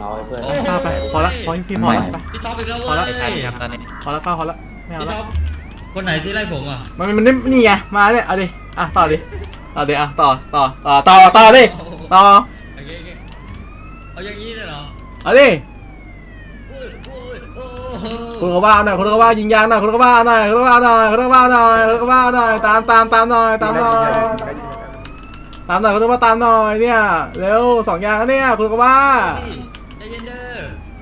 เราให้เพื่อน ฟ้าไปพอละพอพี่พอละไปพี่ท็อปอีกแล้วเว้ยพี่ท็อปพอละฟ้าพอละไม่เอาละคนไหนที่ไล่ผมอะมันมันนี่ไงมาเนี่ยเอาดิอะต่อดิต่อดิอะต่อต่อต่อต่อต่อดิต่อเอาอย่างนี้เลยเหรอเอาดิคุณก็ว่าหน่อยคุณก็ว่ายิงยางหน่อยคุณก็ว่าหน่อยคุณก็ว่าหน่อยคุณก็ว่าหน่อยคุณก็ว่าหน่อยตามตามตามหน่อยตามหน่อยตามหน่อยคุณก็ว่าตามหน่อยเนี่ยเร็วสองยางเนี่ยคุณก็ว่า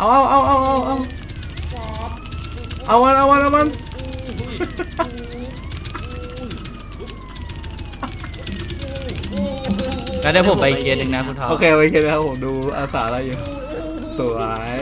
เอาเอาเอาเอาเอาเอาเอาวันเอาวันเอาวันก็ได้ผมไปเกียร์หนึ่งนะคุณทอมโอเคไปเคนนะครับผมดูอาสาอะไรอยู่สวย